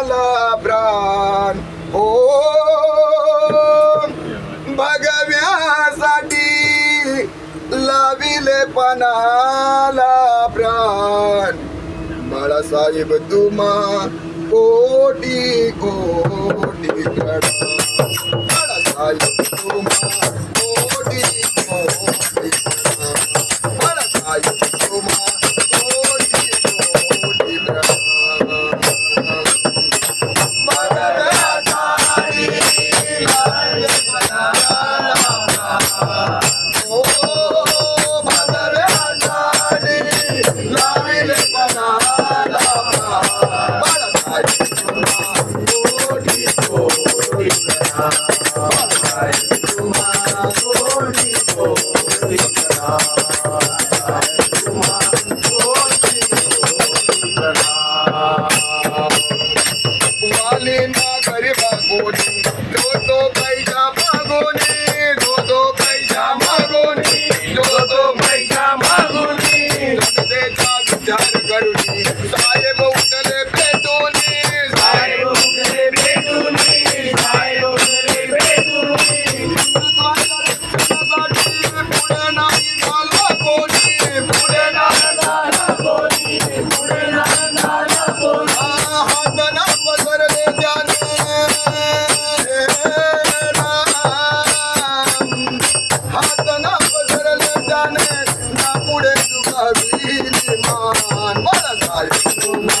झाला प्राण हो भगव्यासाठी लाविले पणाला प्राण बाळासाहेब तुम्हा कोटी कोटी बाळासाहेब तुम्हा कोटी Yeah.